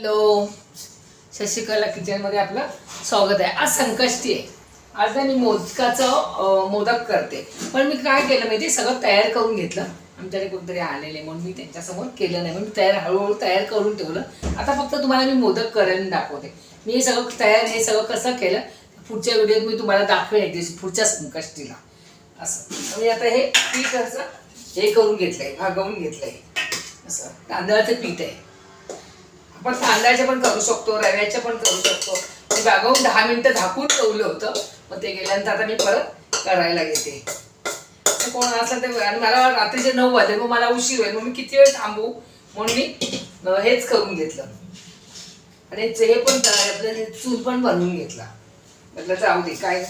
Hello. Shashikala किचनमध्ये आपलं स्वागत आहे. आज संकष्टी आहे. आज ना मी मोदकाचं मोदक करते. पण मी काय केलं माहिती सगळं तयार करून घेतलं. आमच्याकडे कोणतरी आलेले म्हणून मी त्यांच्यासमोर केलं नाही. म्हणून तयार हळूहळू तयार करून ठेवलं. आता फक्त तुम्हाला मी मोदक करून दाखवते. मी हे सगळं तयार हे सगळं कसं केलं? पुढच्या व्हिडिओत मी तुम्हाला दाखवेन एक दिवशी पुढच्या संकष्टीला. असं. मी आता हे पीठ असं हे करून घेतलंय भागवून घेतलंय. असं. तांदळाचं पीठ आहे. आपण तांदळाचे पण करू शकतो रव्याचे पण करू शकतो. मी बागवून दहा मिनिटं झाकून ठेवलं होतं मग ते गेल्यानंतर आता मी परत करायला घेते तर कोण असलं ते आणि मला रात्रीचे नऊ वाजले मग मला उशीर होईल मग मी किती वेळ थांबू? म्हणून मी हेच करून घेतलं. आणि हे हे पण आपलं चूल पण बनवून घेतला. म्हटलं जाऊ दे काय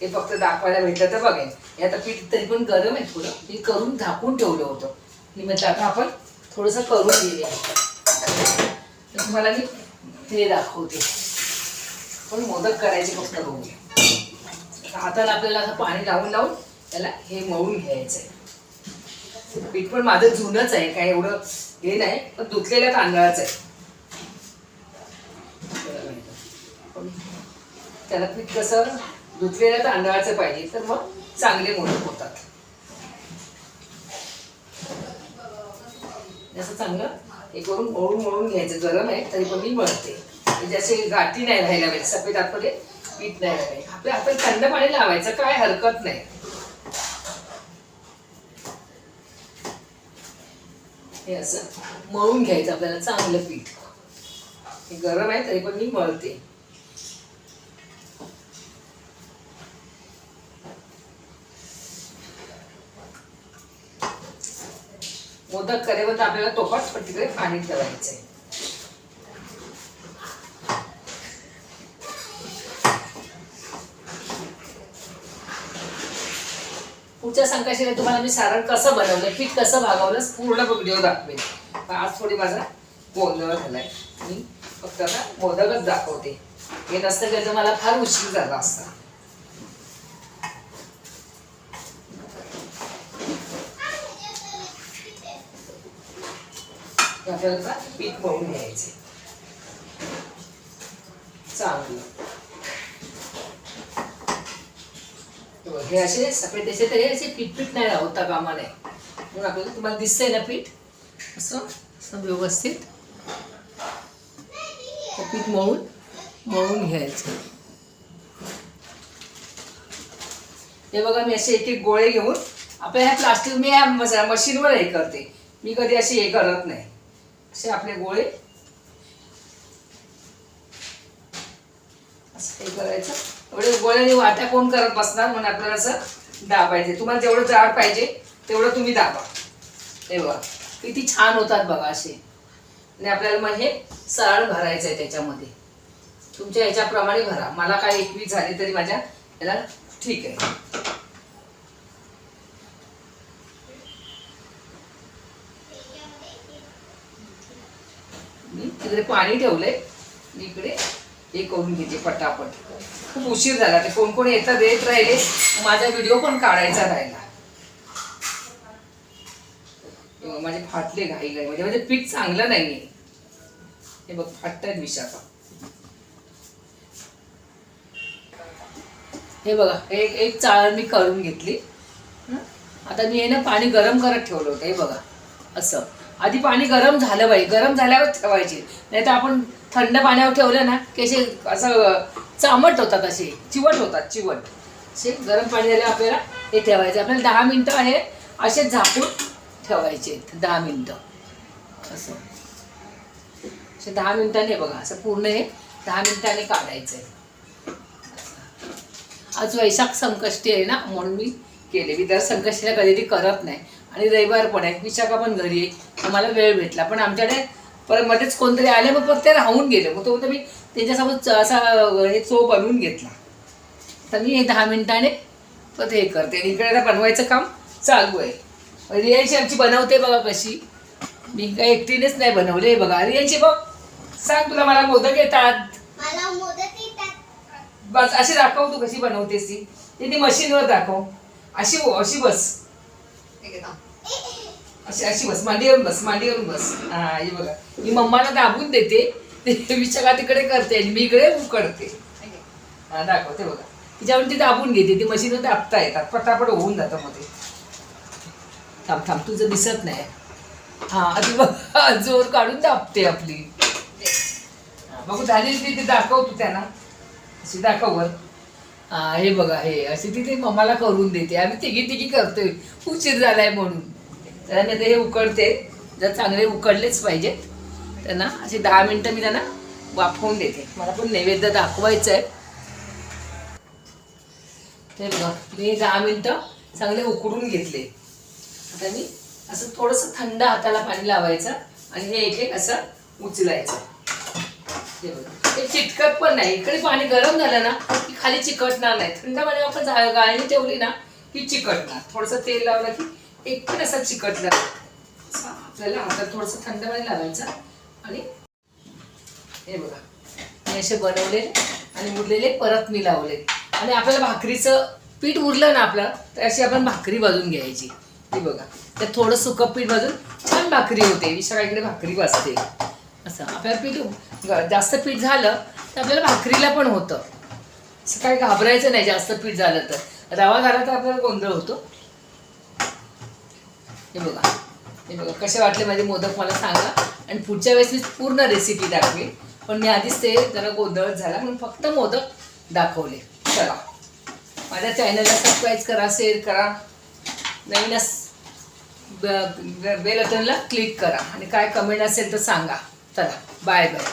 हे फक्त दाखवायला भेटलं तर बघेन. हे आता पीठ तरी पण गरम आहे थोडं. मी करून झाकून ठेवलं होतं. मी म्हटलं आता आपण थोडंसं करून घेऊया. तर तुम्हाला मी ते दाखवते. पण मोदक करायचे फक्त बघूया हाताला आपल्याला असं पाणी लावून लावून त्याला हे मळून घ्यायचंय. पीठ पण माझं जुनंच आहे काय एवढं हे नाही पण धुतलेल्या तांदळाचं आहे. पण त्याला पीठ कसं धुतलेल्या तांदळाचं पाहिजे तर मग चांगले मोदक होतात. असं चांगलं हे करून मळून मळून घ्यायचं गरम आहे तरी पण मी मळते. म्हणजे असे गाठी नाही राहायला पाहिजे सफेद आतमध्ये पीठ नाही राहायला. आपलं आपण थंड पाणी लावायचं काय हरकत नाही. हे असं मळून घ्यायचं आपल्याला चांगलं पीठ. हे गरम आहे तरी पण मी मळते. मोदक करेपर्यंत आपल्याला तोपाच पण तिकडे पाणी ठेवायचंय. पुढच्या संकष्टीला तुम्हाला मी सारण कसं बनवलं पीठ कसं भागवलं पूर्ण व्हिडिओ दाखवेन. आज थोडी माझा गोंधळ झालाय. मी फक्त आता मोदकच दाखवते. हे नसतं त्याचं मला फार उशीर झाला असता. आपल्याला पीठ मळून घ्यायचे चांगलं. हे असे सफेद त्याचे तरी असे पीठ पीठ नाही होता कामा नाही म्हणून आपल्याला तुम्हाला दिसतंय ना पीठ? असं असं व्यवस्थित. पीठ मळून मळून घ्यायचं. हे बघा मी असे एक एक गोळे घेऊन आपल्या ह्या प्लास्टिक मी ह्या मशीनवर हे करते. मी कधी असे हे करत नाही. असे आपले गोळे. असं हे करायचं. एवढे गोळ्याने वाट्या कोण करत बसणार म्हणून आपल्याला असं दाबायचे. तुम्हाला जेवढं जाड पाहिजे तेवढं तुम्ही दाबा. हे बघा किती छान होतात बघा असे. आणि आपल्याला मग हे सरळ भरायचं आहे त्याच्यामध्ये. तुमच्या ह्याच्याप्रमाणे भरा. मला काय एकवीस झाले तरी माझ्या याला ठीक आहे. तिकडे पाणी ठेवलंय. मी इकडे हे करून घेते पटापट. खूप उशीर झाला. ते कोण कोण येतात येत राहिले. माझा व्हिडिओ पण काढायचा राहिला. माझे फाटले घाई घाई. म्हणजे म्हणजे पीठ चांगलं नाही हे बघ फाटतायत विशाखा. हे बघा एक एक चाळ मी करून घेतली. आता मी हे ना पाणी गरम करत ठेवलं होतं. हे बघा असं. आधी पाणी गरम झालं पाहिजे गरम झाल्यावर ठेवायचे. नाही तर आपण थंड पाण्यावर ठेवलं ना की असे असं चामट होतात असे चिवट होतात चिवट. असे गरम पाणी झाल्यावर आपल्याला हे ठेवायचं. आपल्याला दहा मिनटं आहे असे झाकून ठेवायचे दहा मिनटं. असं. असे दहा मिनिटांनी बघा असं पूर्ण हे दहा मिनिटांनी काढायचं आहे. आज वैशाख संकष्टी आहे ना म्हणून मी केले. मी दर संकष्टीला कधी करत नाही. आणि रविवार पण आहे. विशाखा पण घरी आहे. मला वेळ भेटला. पण आमच्याकडे परत मध्येच कोणतरी आले मग परत ते राहून गेले. मग तो मी त्यांच्यासोबत असा हे चो बनवून घेतला. तर मी हे दहा मिनिटाने परत हे करते. आणि इकडे आता बनवायचं काम चालू आहे. रियांची आमची बनवते बघा कशी. मी काय एकटीनेच नाही बनवले बघा. रियांची बघ. सांग तुला मला मोदक येतात. बस अशी दाखव तू कशी बनवतेस ती. ती मशीनवर दाखव. अशी हो अशी बस. अशी अशी बस मांडीवरून बस मांडीवरून बस. हा हे बघा. मी मम्माला दाबून देते ते विशाखा तिकडे करते आणि मी इकडे उकडते हा दाखवते बघा. तिच्यावर ती दाबून घेते ती मशीन दाबता येतात. पटापट होऊन जातं मध्ये थांब थांब तुझं दिसत नाही. हा आधी बघा जोर काढून दाबते आपली. बघू झाली ती ती दाखवतो त्यांना. अशी दाखव हा हे बघा हे अशी ती ते मम्माला करून देते. आम्ही तिघी तिघी करतोय. उशीर झालाय म्हणून. त्यांना मी आता हे उकडते. जर चांगले उकडलेच पाहिजेत. त्यांना असे दहा मिनटं मी त्यांना वाफवून देते. मला पण नैवेद्य दाखवायचं आहे ते बघा मी दहा मिनटं चांगले उकडून घेतले. आता मी असं थोडंसं थंड हाताला पाणी लावायचं आणि हे एक एक असं उचलायचं. हे बघा ते चिटकत पण नाही. इकडे पाणी गरम झालं ना की खाली चिकटणार नाही. थंड पाणी आपण झा- गाळणी ठेवली ना की चिकटणार. थोडंसं तेल लावलं की एक पण असा चिकटला. आपल्याला हातात थोडंसं थंड पाणी लावायचं आणि हे बघा. मी असे बनवले आणि उरलेले परत मी लावले. आणि आपल्याला भाकरीचं पीठ उरलं ना आपलं तर अशी आपण भाकरी भाजून घ्यायची. हे बघा. त्यात थोडं सुकं पीठ भाजून छान भाकरी होते. विशाखाकडे भाकरी भाजते. असं. आपल्याला पीठ जास्त पीठ झालं तर आपल्याला भाकरीला पण होतं. असं काही घाबरायचं नाही जास्त पीठ झालं तर. रवा झाला तर आपल्याला गोंधळ होतो. हे बघा. हे बघा कसे वाटले माझे मोदक मला सांगा. आणि पुढच्या वेळेस मी पूर्ण रेसिपी दाखवेन. पण मी आधीच ते जरा गोंधळ झाला म्हणून फक्त मोदक दाखवले. चला. माझ्या चॅनलला सबस्क्राईब करा शेअर करा. नवीन अस बेल बटनला क्लिक करा. आणि काय कमेंट असेल तर सांगा. चला. Bye bye